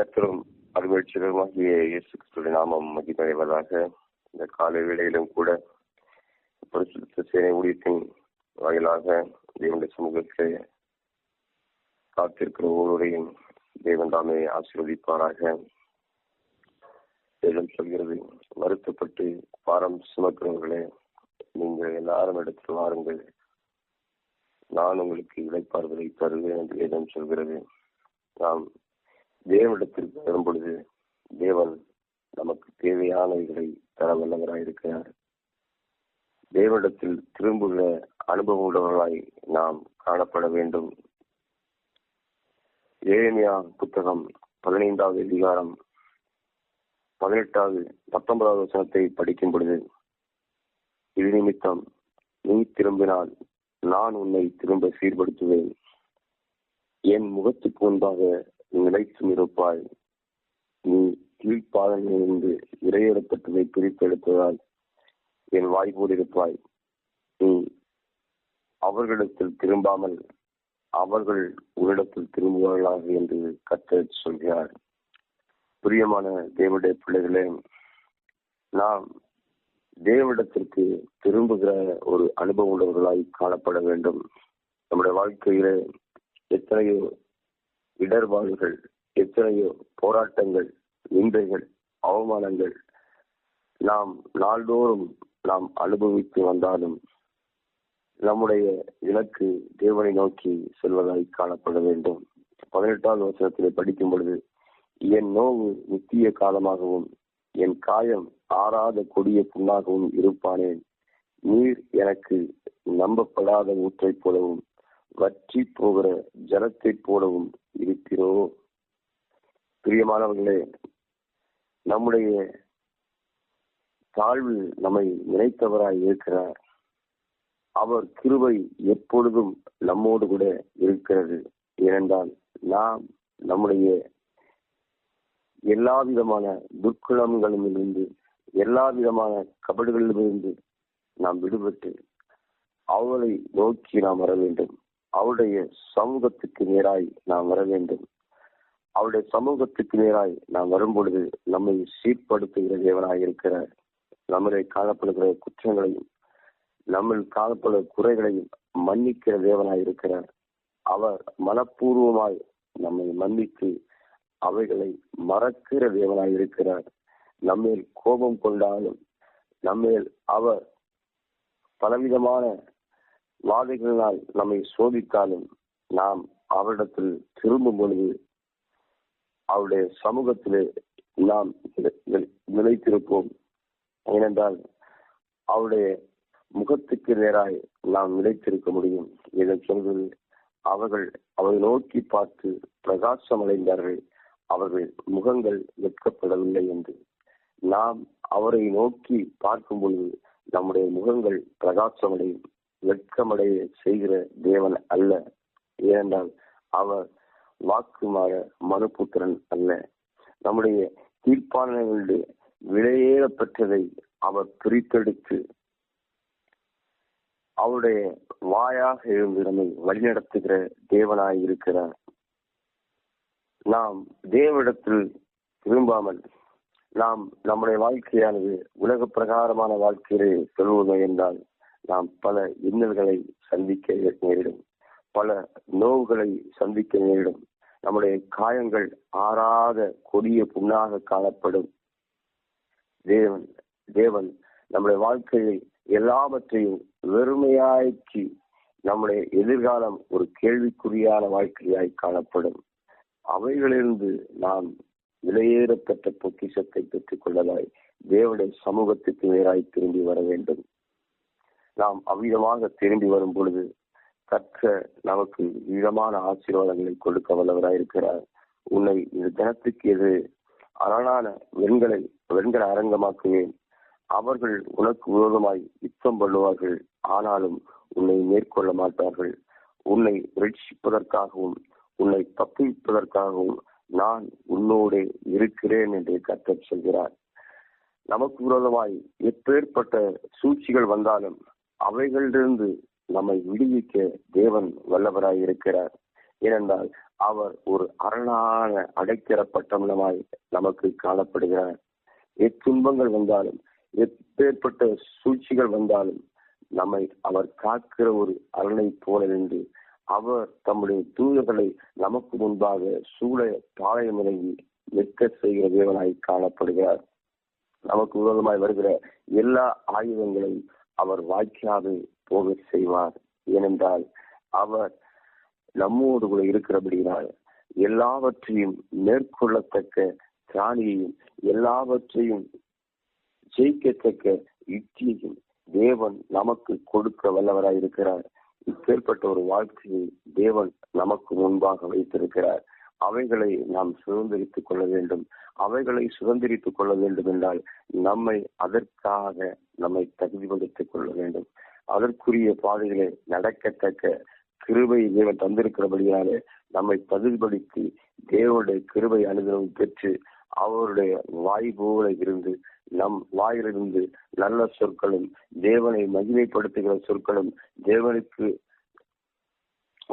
கத்தரும் அருமைச்சருமாகிய இயேசு கிறிஸ்துவின் நாமம் மதிப்படைவதாக இந்த காலை வேளையிலும் கூட பரிசுத்த சேனை ஊழியத்தின் வாயிலாக தேவனுடைய சமூகத்தை காத்திருக்கிற ஒவ்வொருவரையும் தேவன் தாமே ஆசீர்வதிப்பாராக. வேதம் சொல்கிறது வருத்தப்பட்டு பாரம் சுமக்கிறவர்களே நீங்கள் எல்லாரும் இடத்தில் வாருங்கள். நான் உங்களுக்கு இழைப்பார்களை தருவேன் என்று வேதம் சொல்கிறது. நாம் தேவனிடத்திற்கு வரும் பொழுது தேவன் நமக்கு தேவையானவைகளை தர வல்லவராயிருக்கிறார் தேவனிடத்தில் திரும்புகிற அனுபவம் உள்ளவர்களாய் நாம் காணப்பட வேண்டும். ஏழமையா புத்தகம் பதினைந்தாவது அதிகாரம் பதினெட்டாவது பத்தொன்பதாவது வசனத்தை படிக்கும் பொழுது இது நிமித்தம் நீ திரும்பினால் நான் உன்னை திரும்ப சீர்படுத்துவேன். என் முகத்துக்கு முன்பாக நிலைத்து இருப்பாய் நீ கீழ்ப்பாதங்களிலிருந்து இறையிடப்பட்டதை பிரித்தெடுத்ததால் என் வாய்ப்போடு இருப்பாய் நீ அவர்களிடத்தில் திரும்பாமல் அவர்கள் உன்னிடத்தில் திரும்புவார்களாக என்று கத்த சொல்கிறார். பிரியமான தேவடைய பிள்ளைகளே நாம் தேவனிடத்திற்கு திரும்புகிற ஒரு அனுபவம் உள்ளவர்களாய் காணப்பட வேண்டும். நம்முடைய வாழ்க்கையிலே எத்தனையோ இடர்பாடுகள் எத்தனையோ போராட்டங்கள் நிந்தைகள் அவமானங்கள் நாம் நாள்தோறும் நாம் அனுபவித்து வந்தாலும் நம்முடைய இலக்கு தேவனை நோக்கி செல்வதாய் காணப்பட வேண்டும். பதினெட்டாவது வசனத்திலே படிக்கும் பொழுது என் நோவு நித்திய காலமாகவும் என் காயம் ஆறாத கொடிய புண்ணாகவும் இருப்பானேன். நீர் எனக்கு நம்பப்படாத ஊற்றை போலவும் வற்றி போகிற ஜலத்தை போலவும் இருக்கிறோ பிரியமானவர்களே நம்முடைய தாழ்வு நம்மை நினைத்தவராய் இருக்கிறார். அவர் கிருபை எப்பொழுதும் நம்மோடு கூட இருக்கிறது. ஏனென்றால் நாம் நம்முடைய எல்லா விதமான துர்க்குணங்களிலிருந்து எல்லா விதமான கபடுகளிலிருந்து நாம் விடுபட்டு அவளை நோக்கி நாம் வர வேண்டும். அவருடைய சமூகத்துக்கு நேராய் நாம் வர வேண்டும். அவருடைய சமூகத்துக்கு நேராய் நாம் வரும் பொழுது நம்மை சீர்படுத்துகிற தேவனாய் இருக்கிறார் நம்மளை காணப்படுகிற குற்றங்களையும் நம்மில் காணப்படுகிற குறைகளையும் மன்னிக்கிற தேவனாய் இருக்கிறார் அவர் மனப்பூர்வமாய் நம்மை மன்னித்து அவைகளை மறக்கிற தேவனாய் இருக்கிறார். நம்மேல் கோபம் கொண்டாலும் நம்மேல் அவர் பலவிதமான வாதைகளினால் நம்மை சோதித்தாலும் நாம் அவரிடத்தில் திரும்பும் பொழுது அவருடைய சமூகத்திலே நாம் நிலைத்திருப்போம். ஏனென்றால் அவருடைய முகத்துக்கு நேராய் நாம் நிலைத்திருக்க முடியும். இதை சொல்வது அவர்கள் அவரை நோக்கி பார்த்து பிரகாசம் அடைந்தார்கள் அவர்கள் முகங்கள் வெட்கப்படவில்லை என்று. நாம் அவரை நோக்கி பார்க்கும் பொழுது நம்முடைய முகங்கள் பிரகாசமடையும். வெட்கமடைய செய்கிற தேவன் அல்ல. ஏனென்றால் அவர் வாக்குமாற மனுபுத்திரன் அல்ல. நம்முடைய தீர்ப்பாளர்களுடைய விலையேற பெற்றதை அவர் பிரித்தெடுத்து அவருடைய வாயாக எழுந்து நம்மை வழிநடத்துகிற தேவனாய் இருக்கிறார் நாம் தேவனிடத்தில் திரும்பாமல் நாம் நம்முடைய வாழ்க்கையானது உலக பிரகாரமான வாழ்க்கையிலே சொல்வது என்றால் நாம் பல இன்னல்களை சந்திக்க நேரிடும். பல நோவுகளை சந்திக்க நேரிடும். நம்முடைய காயங்கள் ஆறாத கொடிய புண்ணாக காணப்படும். தேவன் தேவன் நம்முடைய வாழ்க்கையில் எல்லாவற்றையும் வெறுமையாக்கி நம்முடைய எதிர்காலம் ஒரு கேள்விக்குறியான வாழ்க்கையாய் காணப்படும். அவைகளிலிருந்து நாம் விலையேறப்பட்ட பொக்கிஷத்தை பெற்றுக் கொள்ளலாய் தேவனுடைய சமூகத்துக்கு நேராய் திரும்பி வர வேண்டும். நாம் அவ்விதமாக திரும்பி வரும் பொழுது கற்ற நமக்கு விதமான ஆசீர்வாதங்களை கொடுக்க வல்லவராய் இருக்கிறார். உன்னை இந்த தினத்துக்கு எது அரணான வெண்களை வெண்கல அரங்கமாக்குவேன். அவர்கள் உனக்கு விரோதமாய் யுத்தம் பண்ணுவார்கள். ஆனாலும் உன்னை மேற்கொள்ள மாட்டார்கள். உன்னை ரட்சிப்பதற்காகவும் உன்னை தப்பிப்பதற்காகவும் நான் உன்னோடு இருக்கிறேன் என்று கத்தர் சொல்கிறார். நமக்கு விரோதமாய் எப்பேற்பட்ட சூழ்ச்சிகள் வந்தாலும் அவைகளிலிருந்து நம்மை விடுவிக்க தேவன் வல்லவராய் இருக்கிறார். ஏனென்றால் அவர் ஒரு அரணான அடைக்கலப்பட்டமனமாய் நமக்கு காணப்படுகிறார். எத்துன்பங்கள் வந்தாலும் எப்பேற்பட்ட சூழ்ச்சிகள் வந்தாலும் நம்மை அவர் காக்கிற ஒரு அரணை போல நின்று அவர் தம்முடைய தூதர்களை நமக்கு முன்பாக சூழ பாளையம் இறங்கி நிற்க செய்கிற தேவனாய் காணப்படுகிறார். நமக்கு விரோதமாய் வருகிற எல்லா ஆயுதங்களையும் அவர் வாய்க்காது போக செய்வார். ஏனென்றால் அவர் நம்மோடு கூட இருக்கிறபடினால் எல்லாவற்றையும் மேற்கொள்ளத்தக்க திராணியையும் எல்லாவற்றையும் ஜெயிக்கத்தக்க யுக்தியையும் தேவன் நமக்கு கொடுக்க வல்லவராய் இருக்கிறார் இப்பேற்பட்ட ஒரு வாழ்க்கையை தேவன் நமக்கு முன்பாக வைத்திருக்கிறார். அவைகளை நாம் சுதந்திரித்துக் கொள்ள வேண்டும். அவைகளை சுதந்திரித்துக் கொள்ள வேண்டும் என்றால் நம்மை அதற்காக நம்மை தகுதிப்படுத்திக் கொள்ள வேண்டும். அதற்குரிய பாதைகளை நடக்கத்தக்க கிருபை தேவன் தந்திருக்கிறபடியாலே நம்மை தகுதிப்படுத்தி தேவனுடைய கிருபை அனுகிரகம் பெற்று அவருடைய வாய் இருந்து நம் வாயிலிருந்து நல்ல சொற்களும் தேவனை மகிமைப்படுத்துகிற சொற்களும் தேவனுக்கு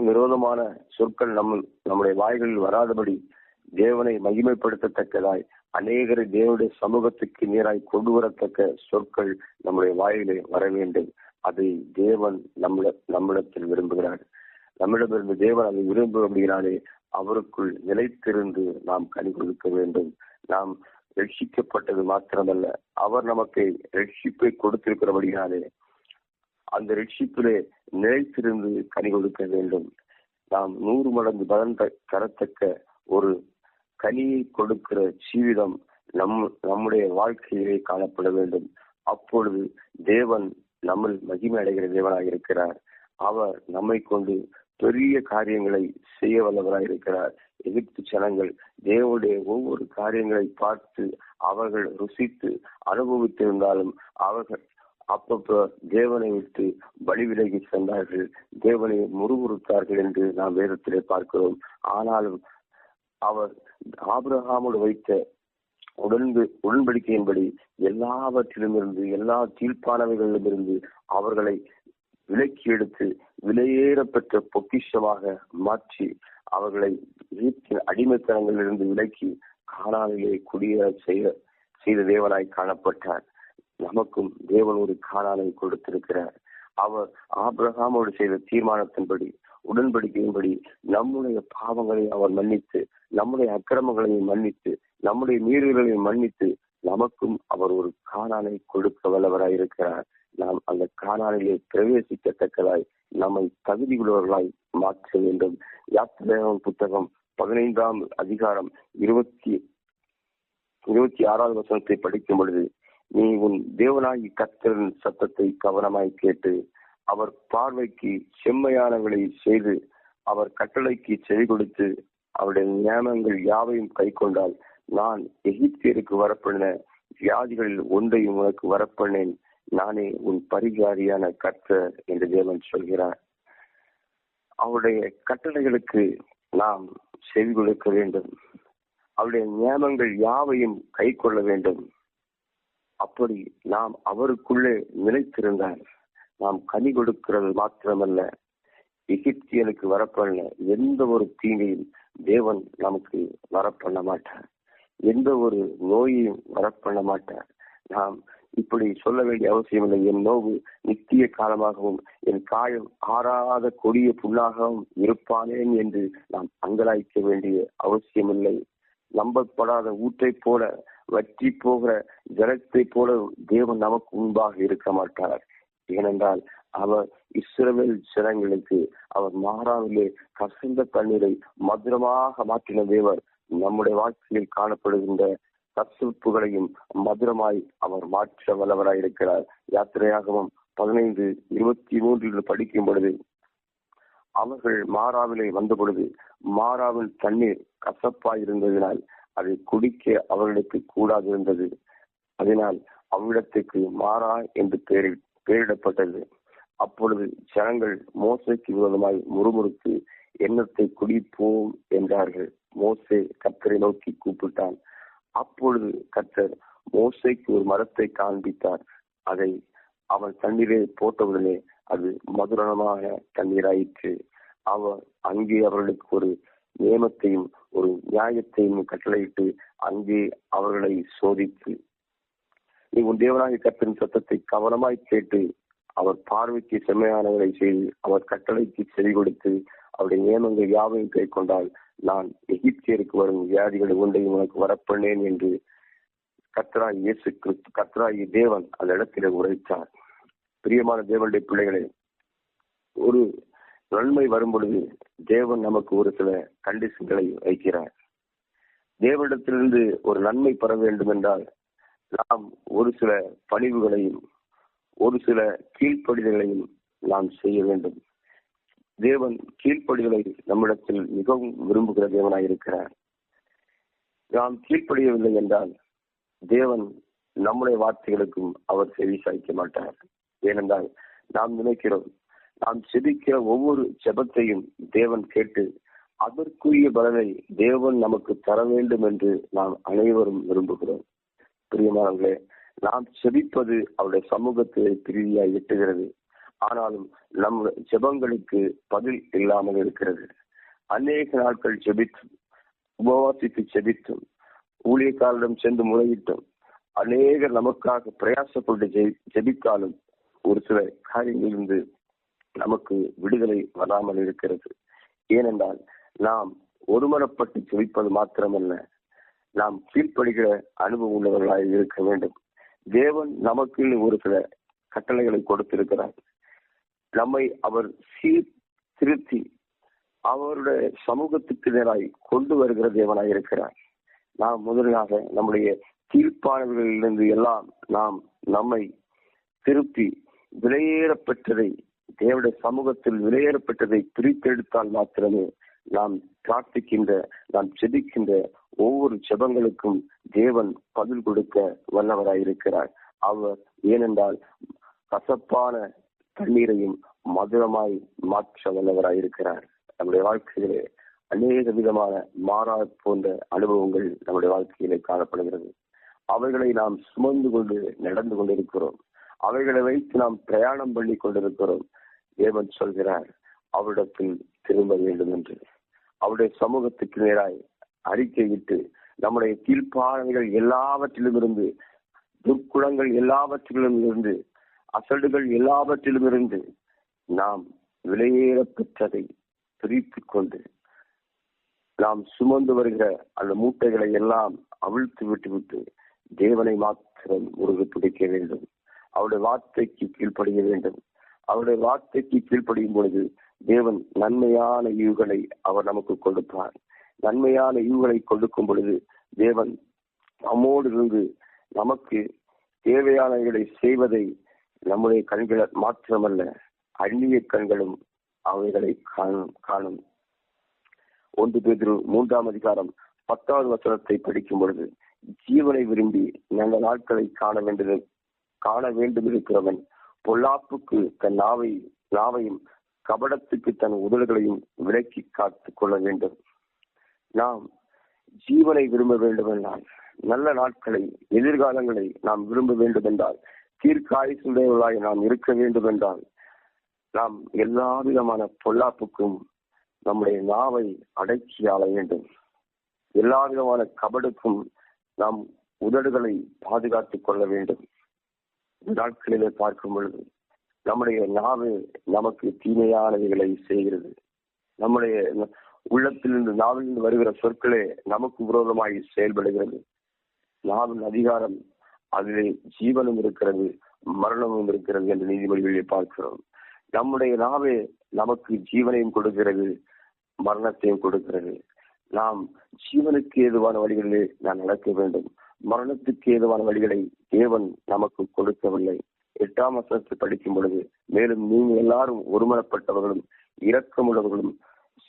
விரோதமான சொற்கள் நம்ம நம்முடைய வாய்களில் வராதபடி தேவனை மகிமைப்படுத்தத்தக்கதாய் அநேகரை தேவனுடைய சமூகத்துக்கு நேராய் கொண்டு வரத்தக்க சொற்கள் நம்முடைய வாயிலே வர வேண்டும். அதை தேவன் நம்மிட நம்மிடத்தில் விரும்புகிறார். நம்மிடமிருந்து தேவன் அதை விரும்புகிறபடியாலே அவருக்குள் நிலைத்திருந்து நாம் கனி கொடுக்க வேண்டும். நாம் ரட்சிக்கப்பட்டது மாத்திரமல்ல அவர் நமக்கு ரட்சிப்பை கொடுத்திருக்கிறபடியாலே அந்த ரட்சிப்பிலே நிலைத்திருந்து கனி கொடுக்க வேண்டும். நாம் நூறு மடங்கு பலன் தரத்தக்க ஒரு கனியை கொடுக்கிற ஜீவிதம் நம் நம்முடைய வாழ்க்கையிலே காணப்பட வேண்டும். அப்பொழுது தேவன் நம்ம மகிமை அடைகிற தேவனாக இருக்கிறார். அவர் நம்மை கொண்டு பெரிய காரியங்களை செய்ய வல்லவராக இருக்கிறார். எகிப்து ஜனங்கள் தேவனுடைய ஒவ்வொரு காரியங்களை பார்த்து அவர்கள் ருசித்து அனுபவித்திருந்தாலும் அவர்கள் அப்பப்போ தேவனை விட்டு பலி விலகி சென்றார்கள். தேவனை முறுமுறுத்தார்கள் என்று நாம் வேதத்திலே பார்க்கிறோம். ஆனாலும் அவர் ஆபிரகாமோடு வைத்த உடன்பு உடன்படிக்கையின்படி எல்லாவற்றிலும் இருந்து எல்லா தீர்ப்பானவைகளிலும் இருந்து அவர்களை விலக்கி எடுத்து விலையேறப்பெற்ற பொக்கிஷமாக மாற்றி அவர்களை வீட்டின் அடிமைத்தனங்களிலிருந்து விலக்கி காணானிலே குடியேற செய்த செய்த தேவனாய் காணப்பட்டார். நமக்கும் தேவன் ஒரு காணானை கொடுத்திருக்கிறார் அவர் ஆபிரகாமோடு செய்த தீர்மானத்தின்படி உடன்படிக்கையின்படி நம்முடைய பாவங்களை அவர் மன்னித்து நம்முடைய அக்கிரமங்களையும் மன்னித்து நம்முடைய மீறுகளையும் மன்னித்து நமக்கும் அவர் ஒரு காணானை கொடுக்க வல்லவராய் இருக்கிறார். நாம் அந்த காணானிலே பிரவேசிக்கத்தக்கதாய் நம்மை தகுதி உள்ளவர்களாய் மாற்ற வேண்டும். யாத்திரேகம் புத்தகம் பதினைந்தாம் அதிகாரம் இருபத்தி இருபத்தி ஆறாவது வசனத்தை படிக்கும் பொழுது நீ உன் தேவனாகி கத்தரின் சத்தத்தை கவனமாய் கேட்டு அவர் பார்வைக்கு செம்மையானவர்களை செய்து அவர் கட்டளைக்கு செவி கொடுத்து அவருடைய நியமங்கள் யாவையும் கை கொண்டால் நான் எகிப்தியருக்கு வரப்பண்ண வியாதிகளில் ஒன்றையும் உனக்கு வரப்பண்ணேன் நானே உன் பரிகாரியான கர்த்தர் என்று தேவன் சொல்கிறார். அவருடைய கட்டளைகளுக்கு நாம் செவி கொடுக்க வேண்டும். அவருடைய நியமங்கள் யாவையும் கை கொள்ள வேண்டும். அப்படி நாம் அவருக்குள்ளே நிலைத்திருந்தால் நாம் கனி கொடுக்கிறது மாத்திரமல்ல எகிப்தியனுக்கு வரப்பண்ண எந்த ஒரு தீங்கையும் தேவன் நமக்கு வரப்பண்ண மாட்டார். எந்த ஒரு நோயையும் வரப்பண்ண மாட்டார். நாம் இப்படி சொல்ல வேண்டிய அவசியம் இல்லை என் நோவு நித்திய காலமாகவும் என் காயம் ஆறாத கொடிய புண்ணாகவும் இருப்பானேன் என்று நாம் அங்கலாய்க்க வேண்டிய அவசியமில்லை. நம்பப்படாத ஊற்றை போல வற்றி போகிற ஜலத்தை போல தேவன் நமக்கு முன்பாக இருக்க மாட்டார். ஏனென்றால் அவர் இஸ்ரவேல் ஜனங்களுக்கு அவர் மாறாவிலே கசந்த தண்ணீரை மதுரமாக மாற்றின தேவர் நம்முடைய வாழ்க்கையில் காணப்படுகின்ற கசுப்புகளையும் மதுரமாய் அவர் மாற்ற வல்லவராய் இருக்கிறார். யாத்திரையாகவும் பதினைந்து இருபத்தி மூன்றில் படிக்கும் பொழுது அவர்கள் மாறாவிலே வந்த பொழுது மாறாவில் தண்ணீர் கசப்பாய் இருந்ததினால் அதை குடிக்க அவர்களுக்கு கூடாது இருந்தது அதனால் அவ்விடத்துக்கு மாறா என்று பெயரில் பெயரிடப்பட்டது அப்பொழுது ஜனங்கள் மோசைக்கு விரோதமாய் முறுமுறுத்து எண்ணத்தை குடிப்போம்? என்றார்கள். மோசே கத்தரை நோக்கி கூப்பிட்டான். அப்பொழுது கத்தர் மோசைக்கு ஒரு மரத்தை காண்பித்தார். அதை அவன் தண்ணீரை போட்டவுடனே அது மதுரணமாக தண்ணீராயிற்று. அவர் அங்கே அவர்களுக்கு ஒரு நியமத்தையும் ஒரு நியாயத்தையும் கட்டளையிட்டு அங்கே அவர்களை சோதித்து நீ உன் தேவனாகிய கத்தின் சத்தத்தை கவனமாய் கேட்டு அவர் பார்வைக்கு செம்மையானவரை செய்து அவர் கட்டளைக்கு செவி கொடுத்து அவருடைய நியமங்கள் யாவையும் கை கொண்டால் நான் எகிப்தியருக்கு வரும் வியாதிகள் உண்டையும் உனக்கு வரப்பண்ணேன் என்று கத்ராய் இயேசு கிறிஸ்து கத்ராயி தேவன் அந்த இடத்திலே உரைத்தார். பிரியமான தேவனுடைய பிள்ளைகளே ஒரு நன்மை வரும் பொழுது தேவன் நமக்கு ஒரு சில கண்டிஷன்களை வைக்கிறார். தேவனிடத்திலிருந்து ஒரு நன்மை பெற வேண்டும் என்றால் நாம் ஒரு சில பணிவுகளையும் ஒரு சில கீழ்ப்படிதலையும் நாம் செய்ய வேண்டும். தேவன் கீழ்ப்படிதலை நம்மிடத்தில் மிகவும் விரும்புகிற தேவனாய் இருக்கிறார். நாம் கீழ்ப்படியவில்லை என்றால் தேவன் நம்முடைய வார்த்தைகளுக்கும் அவர் செவி சாய்க்க மாட்டார். ஏனென்றால் நாம் நினைக்கிறோம் நாம் செபிக்கிற ஒவ்வொரு ஜெபத்தையும் தேவன் கேட்டு அதற்குரிய பலனை தேவன் நமக்கு தர வேண்டும் என்று நாம் அனைவரும் விரும்புகிறோம். பிரியமானவர்களே நாம் செபிப்பது அவருடைய சமூகத்தை பிரிவியாய் எட்டுகிறது. ஆனாலும் நம் ஜெபங்களுக்கு பதில் இல்லாமல் இருக்கிறது. அநேக நாட்கள் செபித்தும் உபவாசித்து செபித்தும் ஊழியக்காரரிடம் சென்று முறையிட்டும் அநேகர் நமக்காக பிரயாசப்பட்டு ஜெய்- ஜெபித்தாலும் ஒரு சில காரியங்களிலிருந்து நமக்கு விடுதலை வராமல் இருக்கிறது. ஏனென்றால் நாம் ஒருமனப்பட்டு ஜெபிப்பது மாத்திரமல்ல நாம் கீழ்ப்படுகிற அனுபவம் உள்ளவர்களாக இருக்க வேண்டும். தேவன் நமக்கு ஒரு சில கட்டளைகளை கொடுத்திருக்கிறார். நம்மை அவர் சீர் திருத்தி அவருடைய சமூகத்துக்கு நேராய் கொண்டு வருகிற தேவனாய் இருக்கிறார். நாம் முதலாக நம்முடைய தீர்ப்பாளர்களிலிருந்து எல்லாம் நாம் நம்மை திருப்பி விலையேறப்பெற்றதை பெற்றதை சமூகத்தில் விலையேறப்பட்டதை பிரித்தெடுத்தால் மாத்திரமே நாம் பிரார்த்திக்கின்ற நாம் செபிக்கின்ற ஒவ்வொரு செபங்களுக்கும் தேவன் பதில் கொடுக்க வல்லவராயிருக்கிறார். அவர் ஏனென்றால் கசப்பான தண்ணீரையும் மதுரமாய் மாற்ற வல்லவராயிருக்கிறார். நம்முடைய வாழ்க்கையிலே அநேக விதமான மாறா போன்ற அனுபவங்கள் நம்முடைய வாழ்க்கையிலே காணப்படுகிறது. அவைகளை நாம் சுமந்து கொண்டு நடந்து கொண்டிருக்கிறோம். அவைகளை வைத்து நாம் பிரயாணம் பண்ணி கொண்டிருக்கிறோம். தேவன் சொல்கிறார் அவரிடத்தில் திரும்ப வேண்டும் என்று அவருடைய சமூகத்துக்கு நேராய் அறிக்கையிட்டு நம்முடைய கீழ்ப்பாளர்கள் எல்லாவற்றிலும் இருந்து துர்க்குணங்கள் எல்லாவற்றிலும் இருந்து அசடுகள் எல்லாவற்றிலும் இருந்து நாம் விலையேற பெற்றதை பிரித்துக் கொண்டு நாம் சுமந்து வருகிற அந்த மூட்டைகளை எல்லாம் அவிழ்த்து விட்டுவிட்டு தேவனை மாத்திரம் முருகு பிடிக்க வேண்டும். அவருடைய வார்த்தைக்கு கீழ்ப்படிய வேண்டும். அவருடைய வார்த்தைக்கு கீழ்ப்படியும் பொழுது தேவன் நன்மையான ஈவுகளை அவர் நமக்கு கொடுப்பார். நன்மையான ஈவுகளை கொடுக்கும் பொழுது தேவன் நம்மோடு இருந்து நமக்கு தேவையானவைகளை செய்வதை நம்முடைய கண்கள் மாத்திரமல்ல அந்நிய கண்களும் அவைகளை காணும் காணும். ஒன்று பேர் மூன்றாம் அதிகாரம் பத்தாவது வசனத்தை படிக்கும் பொழுது ஜீவனை விரும்பி நல்ல நாட்களை காண வேண்டும் காண வேண்டும் இருக்கிறவன் பொல்லாப்புக்கு தன் நாவை நாவையும் கபடத்துக்கு தன் உதடுகளையும் விலக்கி காத்துக் கொள்ள வேண்டும். நாம் ஜீவனை விரும்ப வேண்டும் என்றால் நல்ல நாட்களை எதிர்காலங்களை நாம் விரும்ப வேண்டும் என்றால் தீர்க்காயுசுடையவர்களாய் நாம் இருக்க வேண்டும் என்றால் நாம் எல்லா விதமான பொல்லாப்புக்கும் நம்முடைய நாவை அடக்கி ஆள வேண்டும். எல்லா விதமான கபடுக்கும் நாம் உதடுகளை பாதுகாத்துக் கொள்ள வேண்டும். நாட்களிலே பார்க்கும் பொழுது நம்முடைய நாவு நமக்கு தீமையானவைகளை செய்கிறது. நம்முடைய உள்ளத்திலிருந்து நாவிலிருந்து வருகிற சொற்களே நமக்கு விரோதமாய் செயல்படுகிறது. நாவின் அதிகாரம் அதிலே ஜீவனும் இருக்கிறது மரணமும் இருக்கிறது என்று நீதிமொழிகளை பார்க்கிறோம். நம்முடைய நாவே நமக்கு ஜீவனையும் கொடுக்கிறது மரணத்தையும் கொடுக்கிறது. நாம் ஜீவனுக்கு ஏதுவான வழிகளிலே நாம் நடக்க வேண்டும். மரணத்துக்கு ஏதுவான வழிகளை தேவன் நமக்கு கொடுக்கவில்லை. எட்டாம் வசனத்தை படிக்கும் பொழுது மேலும் நீங்க எல்லாரும் ஒருமனப்பட்டவர்களும் இரக்கமுள்ளவர்களும்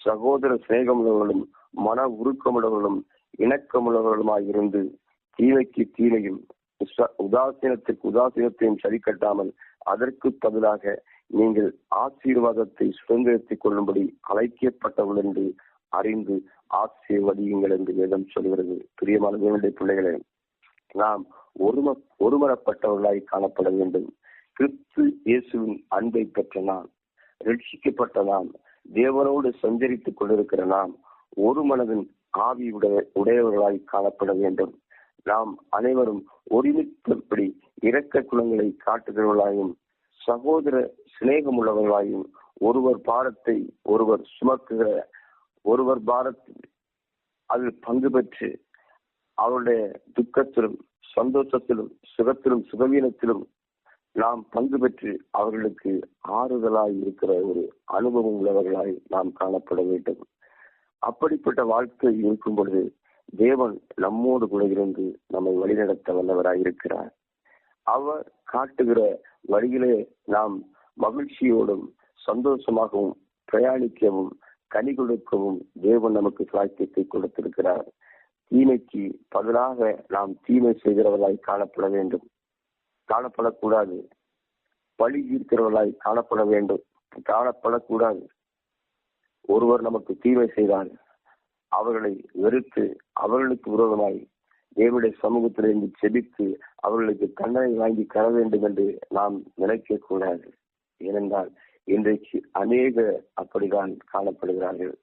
சகோதர சிநேகமுள்ளவர்களும் மன உருக்கமுள்ளவர்களும் இணக்கமுள்ளவர்களுமாய் இருந்து தீமைக்கு தீமையும் உச- உதாசீனத்திற்கு உதாசீனத்தையும் சரி கட்டாமல் அதற்கு பதிலாக நீங்கள் ஆசீர்வாதத்தை சுதந்திரத்திக் கொள்ளும்படி அழைக்கப்பட்டவர்கள் என்று அறிந்து ஆசீர்வதியுங்கள் என்று வேதம் சொல்கிறது. பிரியமான தேவனுடைய பிள்ளைகளே நாம் ஒரும ஒருமரப்பட்டவர்களாய் காணப்பட வேண்டும். கிறிஸ்து இயேசுவின் அன்பை பெற்ற நாம் ரட்சிக்கப்பட்ட நாம் தேவனோடு சஞ்சரித்துக் கொண்டிருக்கிற நாம் ஒரு மனதின் ஆவி உடையவர்களாய் காணப்பட வேண்டும். நாம் அனைவரும் ஒருமித்தபடி இரக்க குணங்களை காட்டுகிறவர்களாயும் சகோதர சிநேகமுள்ளவர்களாயும் ஒருவர் பாரத்தை ஒருவர் சுமக்குகிற ஒருவர் பாரத்தில் அதில் பங்கு பெற்று அவருடைய துக்கத்திலும் சந்தோஷத்திலும் சுகத்திலும் சுகவீனத்திலும் நாம் பங்கு பெற்று அவர்களுக்கு ஆறுதலாய் இருக்கிற ஒரு அனுபவம் உள்ளவர்களாய் நாம் காணப்பட வேண்டும். அப்படிப்பட்ட வாழ்க்கை இருக்கும் பொழுது தேவன் நம்மோடு கூட இருந்து நம்மை வழிநடத்த வல்லவராய் இருக்கிறார். அவர் காட்டுகிற வழியிலே நாம் மகிழ்ச்சியோடும் சந்தோஷமாகவும் பிரயாணிக்கவும் கனி கொடுக்கவும் தேவன் நமக்கு சாக்கியத்தை கொடுத்திருக்கிறார். தீமைக்கு பதிலாக நாம் தீமை செய்கிறவர்களாய் காணப்பட வேண்டும். காணப்படக்கூடாது. பழி தீர்க்கிறவர்களாய் காணப்பட வேண்டும். காணப்படக்கூடாது. ஒருவர் நமக்கு தீமை செய்தால் அவர்களை வெறுத்து அவர்களுக்கு விரோதமாய் தேவனுடைய சமூகத்திலிருந்து செபித்து அவர்களுக்கு தண்டனை வாங்கி தர வேண்டும் என்று நாம் நினைக்க கூடாது. ஏனென்றால் இன்றைக்கு அநேக அப்படிதான் காணப்படுகிறார்கள்.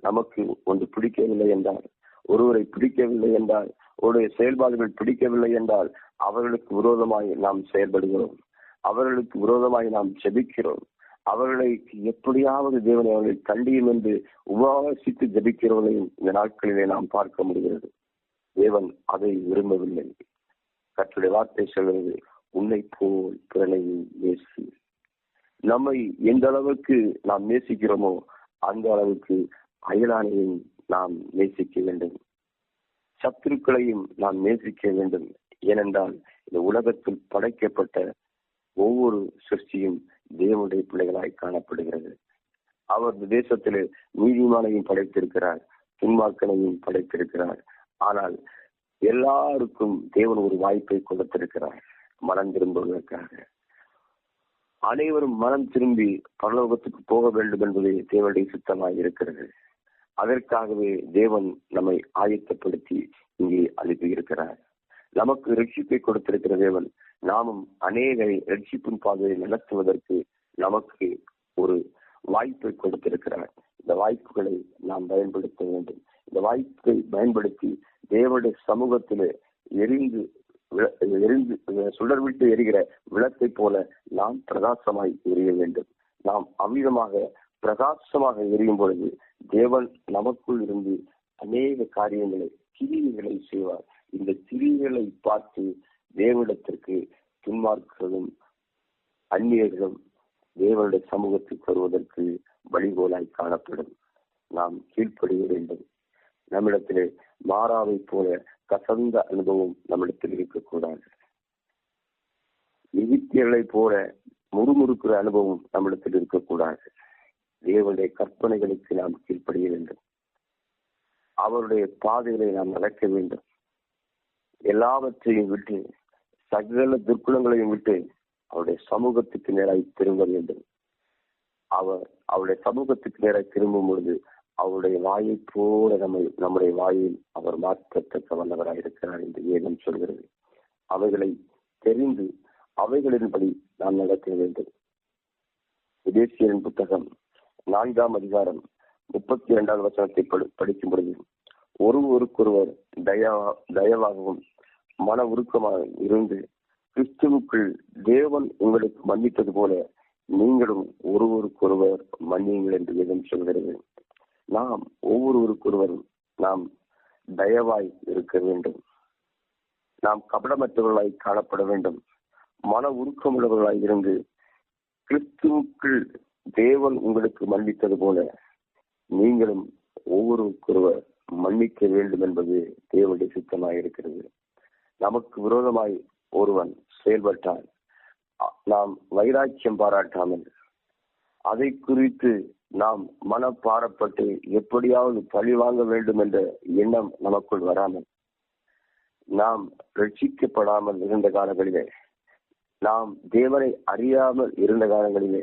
நமக்கு ஒன்று பிடிக்கவில்லை என்றால் ஒருவரை பிடிக்கவில்லை என்றால் ஒருடைய செயல்பாடுகள் பிடிக்கவில்லை என்றால் அவர்களுக்கு விரோதமாய் நாம் செயல்படுகிறோம். அவர்களுக்கு விரோதமாய் நாம் செபிக்கிறோம் அவர்களை எப்படியாவது தேவனை அவர்களை கண்டியும் என்று உபவாசித்து ஜபிக்கிறவர்களையும் இந்த நாட்களிலே நாம் பார்க்க முடிகிறது. தேவன் அதை விரும்பவில்லை. கற்றுடைய வார்த்தை சொல்வது உன்னை போல் பிறனை நேசி. நம்மை எந்த அளவுக்கு நாம் நேசிக்கிறோமோ அந்த அளவுக்கு அயலானையும் நாம் நேசிக்க வேண்டும். சத்துருக்களையும் நாம் நேசிக்க வேண்டும். ஏனென்றால் இந்த உலகத்தில் படைக்கப்பட்ட ஒவ்வொரு சிருஷ்டியும் தேவனுடைய பிள்ளைகளாய் காணப்படுகிறது. அவர் தேசத்தில் நீதிமானையும் படைத்திருக்கிறார் துன்மாக்கனையும் படைத்திருக்கிறார். ஆனால் எல்லாருக்கும் தேவன் ஒரு வாய்ப்பை கொடுத்திருக்கிறார் மனம் திரும்புவதற்காக. அனைவரும் மனம் திரும்பி பரலோகத்துக்கு போக வேண்டும் என்பதே தேவனுடைய சுத்தமாக இருக்கிறது. அதற்காகவே தேவன் நம்மை ஆயத்தப்படுத்தி இங்கே அனுப்பியிருக்கிறார். நமக்கு ரட்சிப்பை கொடுத்திருக்கிற தேவன் நாமும் அநேகரை ரட்சிப்பின் பாதையை நடத்துவதற்கு நமக்கு ஒரு வாய்ப்பை கொடுத்திருக்கிறார். இந்த வாய்ப்புகளை நாம் பயன்படுத்த வேண்டும். இந்த வாய்ப்பை பயன்படுத்தி தேவனுடைய சமூகத்திலே எரிந்து எரிந்து சுடர் விட்டு எரிகிற விளக்கை போல நாம் பிரகாசமாய் எரிய வேண்டும். நாம் அவ்விதமாக பிரகாசமாக எரியும் பொழுது தேவன் நமக்குள் இருந்து அநேக காரியங்களை கிரிவுகளை செய்வார். இந்த கிரிவுகளை பார்த்து தேவனிடத்திற்கு துன்மார்க்களும் அந்நியர்களும் தேவனுடைய சமூகத்துக்கு வருவதற்கு வழிகோலாய் காணப்படும். நாம் கீழ்ப்படிய வேண்டும். நம்மிடத்திலே மாறாவை போல கசந்த அனுபவம் நம்மிடத்தில் இருக்கக்கூடாது. எகிப்தியர்களை போல முறுமுறுக்கிற அனுபவம் நம்மிடத்தில் இருக்கக்கூடாது. தேவனுடைய கற்பனைகளுக்கு நாம் கீழ்ப்படிய வேண்டும். அவருடைய பாதைகளை நாம் நடக்க வேண்டும். எல்லாவற்றையும் விட்டு சகல துர்க்குணங்களையும் விட்டு அவருடைய சமூகத்துக்கு நேராய் திரும்ப வேண்டும். அவர் அவருடைய சமூகத்துக்கு நேராய் திரும்பும் பொழுது அவருடைய வாயை போல நம்மை நம்முடைய வாயில் அவர் மாற்றத்தக்க வல்லவராக இருக்கிறார் என்று வேதம் சொல்கிறது. அவைகளை தெரிந்து அவைகளின்படி நாம் நடக்க வேண்டும். விதேசியரின் புத்தகம் நான்காம் அதிகாரம் முப்பத்தி இரண்டாவது வசனத்தை படிக்கும் பொழுது ஒருவருக்கொருவர் தயா தயவாகவும் மன உருக்கமாக இருந்து கிறிஸ்துவுக்குள் தேவன் உங்களுக்கு மன்னித்தது போல நீங்களும் ஒருவருக்கொருவர் மன்னியுங்கள் என்று வேதம் சொல்கிறது. நாம் ஒவ்வொருவருக்கொருவரும் நாம் தயவாய் இருக்க வேண்டும். நாம் கபடமற்றவர்களாய் காணப்பட வேண்டும். மன உருக்கமுள்ளவர்களாய் இருந்து கிறிஸ்துவுக்குள் தேவன் உங்களுக்கு மன்னித்தது போல நீங்களும் ஒவ்வொருவருக்கொருவர் மன்னிக்க வேண்டும் என்பது தேவனுடைய சித்தமாய் இருக்கிறது. நமக்கு விரோதமாய் ஒருவன் செயல்பட்டால் நாம் வைராக்கியம் பாராட்டாமல் அதை குறித்து நாம் மனப்பாறப்பட்டு எப்படியாவது பழி வாங்க வேண்டும் என்ற எண்ணம் நமக்குள் வராமல் நாம் ரட்சிக்கப்படாமல் இருந்த காலங்களிலே நாம் தேவனை அறியாமல் இருந்த காலங்களிலே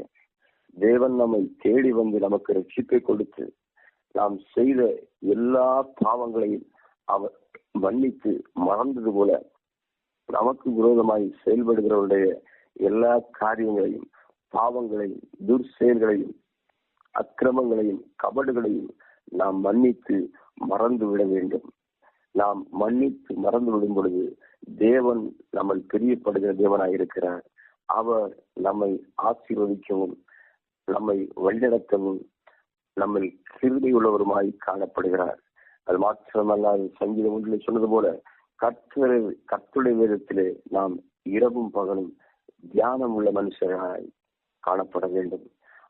தேவன் நம்மை தேடி வந்து நமக்கு ரட்சிப்பை கொடுத்து நாம் செய்த எல்லா பாவங்களையும் அவர் மன்னித்து மறந்தது போல நமக்கு விரோதமாய் செயல்படுகிறவருடைய எல்லா காரியங்களையும் பாவங்களையும் துர்செயல்களையும் அக்கிரமங்களையும் கபடுகளையும் நாம் மன்னித்து மறந்து விட வேண்டும். நாம் மன்னித்து மறந்து விடும் பொழுது தேவன் நம்மை பிரியப்படுகிற தேவனாய் இருக்கிறார் அவர் நம்மை ஆசீர்வதிக்கவும் நம்மை வழிநடத்தவும் நம்மை கிருதி உள்ளவருமாய் காணப்படுகிறார். அது மாத்திரமல்லாது சங்கீதம் ஒன்றில் சொன்னது போல கர்த்தரை கர்த்துடைய வேதத்திலே நாம் இரவும் பகலும் தியானம் உள்ள மனுஷராய் காணப்பட வேண்டும்.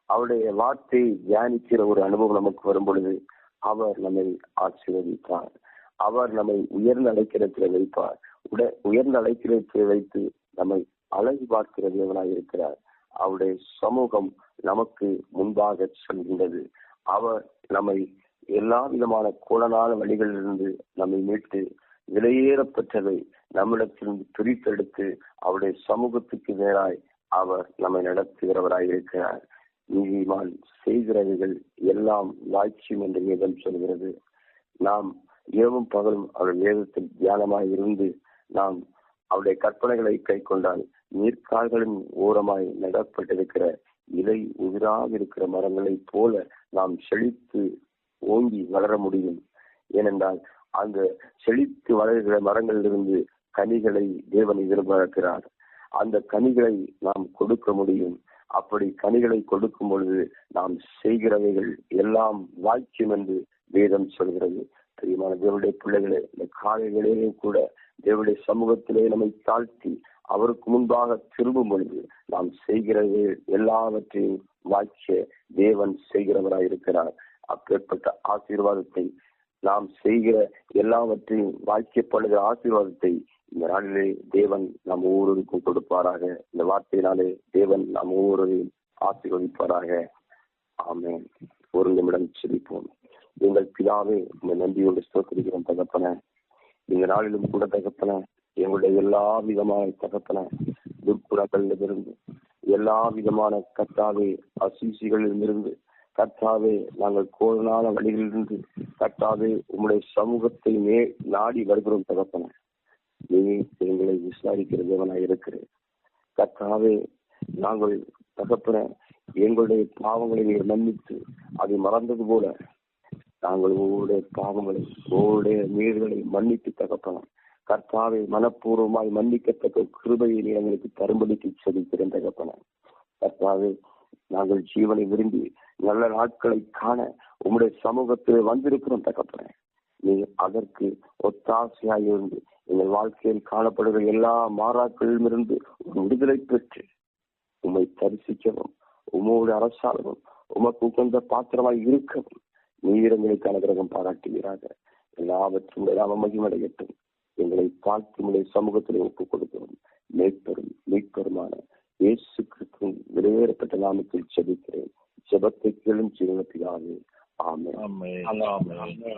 அவருடைய வார்த்தையை தியானிக்கிற ஒரு அனுபவம் நமக்கு வரும் பொழுது அவர் நம்மை ஆசீர்வதிப்பார். அவர் நம்மை உயர்ந்த அடைக்கிறத்தில் வைப்பார். உட உயர்ந்த அடைக்கிறத்தில் வைத்து நம்மை அழகு பார்க்கிற தேவனாய் இருக்கிறார். அவருடைய சமூகம் நமக்கு முன்பாக செல்கின்றது. அவர் நம்மை எல்லா விதமான கோலனான வழிகளிலிருந்து நம்மை மீட்டு விலையேறப்பட்டதை நம்மிடத்திலிருந்து பிரித்தெடுத்து அவருடைய சமூகத்துக்கு நேராய் அவர் நம்மை நடத்துகிறவராய் இருக்கிறார். நீதிமான் செய்கிறவைகள் எல்லாம் வாய்ச்சியும் என்று வேதம் சொல்கிறது. நாம் இரவும் பகலும் அவருடைய வேதத்தில் தியானமாய் இருந்து நாம் அவருடைய கற்பனைகளை கை கொண்டால் நீர்க்கால்களின் ஓரமாய் நடப்பட்டிருக்கிற இலை உதிராக இருக்கிற மரங்களைப் போல நாம் செழித்து ஓங்கி வளர முடியும். ஏனென்றால் அந்த செழித்து வளர்கிற மரங்களிலிருந்து கனிகளை தேவன் எதிர்பார்க்கிறார். அந்த கனிகளை நாம் கொடுக்க முடியும். அப்படி கனிகளை கொடுக்கும் பொழுது நாம் செய்கிறவைகள் எல்லாம் வாக்கியம் என்று வேதம் சொல்கிறது. பிரியமான தேவடைய பிள்ளைகளே இந்த காலைகளிலே கூட தேவனுடைய சமூகத்திலே நம்மை தாழ்த்தி அவருக்கு முன்பாக திரும்பும் பொழுது நாம் செய்கிறது எல்லாவற்றையும் வாய்க்க தேவன் செய்கிறவராய் இருக்கிறார். அப்பேற்பட்ட ஆசீர்வாதத்தை நாம் செய்கிற எல்லாவற்றையும் வாக்கியப்படுகிற ஆசீர்வாதத்தை இந்த நாளிலே தேவன் நம் ஒவ்வொருவருக்கும் கொடுப்பாராக. இந்த வார்த்தையினாலே தேவன் நம் ஒவ்வொருவரையும் ஆசீர்வதிப்பாராக. ஆமேன். ஒரு நிமிடம் சிரிப்போம் எங்கள் பிதாவே இந்த நன்றியோடு ஸ்தோத்திரிக்கிறோம் தகப்பன. இந்த நாளிலும் கூட தகப்பன எங்களுடைய எல்லா விதமான தகப்பன துர்க்குணங்களிலிருந்து எல்லா விதமான கத்தாவே அசீசிகளிலிருந்து கர்த்தாவே நாங்கள் கோணலான வழிகளிலிருந்து கர்த்தாவே உங்களுடைய சமூகத்தை மே நாடி வருகிறோம் தகப்பன நீ எங்களை விசாரிக்கிற தேவனாய் இருக்கிறேன். கர்த்தாவே நாங்கள் தகப்பன எங்களுடைய பாவங்களை நீங்கள் மன்னித்து அதை மறந்தது போல நாங்கள் ஒவ்வொருடைய பாவங்களை ஒவ்வொருடைய மீறுகளை மன்னித்து தகப்பன. கர்த்தாவை மனப்பூர்வமாய் மன்னிக்கத்தக்க கிருபையை நீ எங்களுக்கு தரும்படிக்கு செலுக்கிறேன் தகப்பன. கர்த்தாவே நாங்கள் ஜீவனை விரும்பி நல்ல நாட்களை காண உம்முடைய சமூகத்தில் வந்திருக்கிறோம் தகப்பன. நீ அதற்கு ஒத்தாசையாய் இருந்து எங்கள் வாழ்க்கையில் காணப்படுகிற எல்லா மாறாக்களிலும் இருந்து விடுதலை பெற்று உம்மை தரிசிக்கவும் உமோடு அரசாளவும் உமக்கு உகந்த பாத்திரமாய் இருக்கவும் நீரங்களுக்கு அனுகிரகம் பாராட்டுகிறார்கள் எல்லாவற்றும் எல்லாம் மகிமடையட்டும். எங்களை பார்த்து உடைய சமூகத்தில் ஒப்புக் கொடுக்கிறோம் மேற்பெரும் மீட்பெருமான இயேசு கிறிஸ்துவின் வெளியேறப்பட்ட நாமத்தில் செபிக்கிறேன் ஜெபத்தை கேளும் ஜீவனத்திலாக ஆமே ஆமென். ஆமென்.